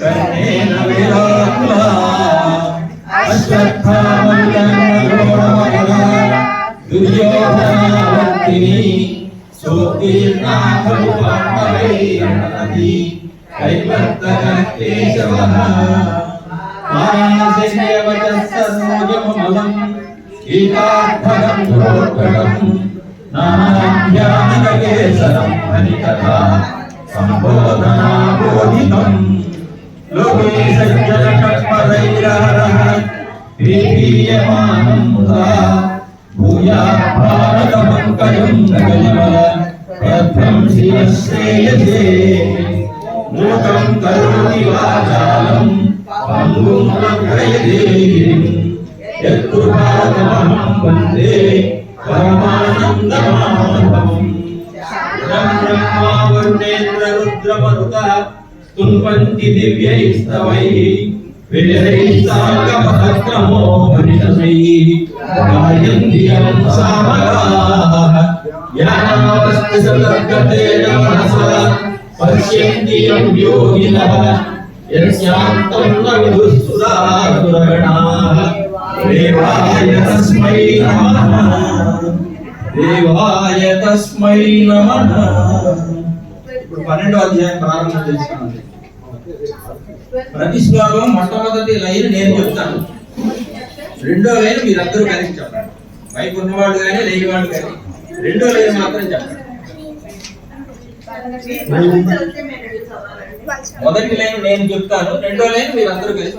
కర్ణేన విరాకుల అశ్వత్థామల్లంగోడమగల దుర్యోధనావర్తిని కేశవః మానసేవచ సరోజమమలం గీతార్థరం ప్రోట్టడం హరికథా సంబోధనా లోకే సజ్జన కట్పరైరహరః ప్రీయమానం ముదా భూయా భారత పంకజం గగనమల భద్రం శిరశ్రేయసే. మూకం కరోతి వాచాలం పంగుం యత్కృపాతమహం వందే పరమానందమాధవం బ్రహ్మా వరుణేంద్ర రుద్రమరుత స్తుంపంతి దివ్యైస్తవైః వేదైస్తాంగపదక్రమో హరితమైః గాయంతి యం సామగాః జ్ఞానావస్తి సతర్గతేన మనసా పశ్యంతి యం యోగినః యస్యాంతం న విదుఃసురాసురగణాః దేవాయ తస్మై నమః దేవాయ తస్మై నమః. ఇప్పుడు పన్నెండో అధ్యాయం ప్రారంభం చేస్తాను ప్రతి శ్లోకం మొట్టమొదటి లైన్ నేను చెప్తాను. రెండో లైన్ మీరందరూ కలిసి చెప్పండి. పైకి ఉన్నవాళ్ళు కానీ లేని వాళ్ళు కానీ రెండో లైన్ మాత్రం చెప్పండి. మొదటి లైన్ నేను చెప్తాను. రెండో లైన్ మీరందరూ కలిసి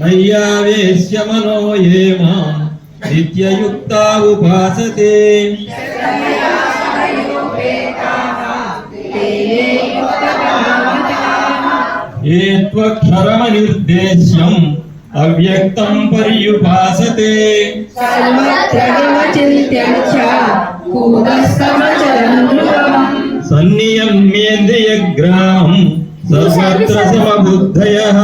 मय्यावेश्य मनो ये माम् नित्ययुक्ता उपासते ये त्वक्षरमनिर्देश्यम् अव्यक्तं पर्युपासते सन्नियम्येन्द्रियग्रामं सर्वत्र समबुद्धयः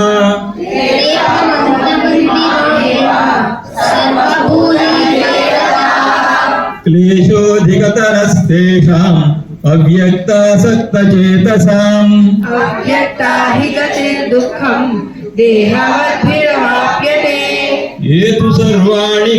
अव्यक्तासक्तचेतसाम्। अव्यक्ता हि गतिर्दुःखम् देहाद्भिरवाप्यते। ये तु सर्वाणि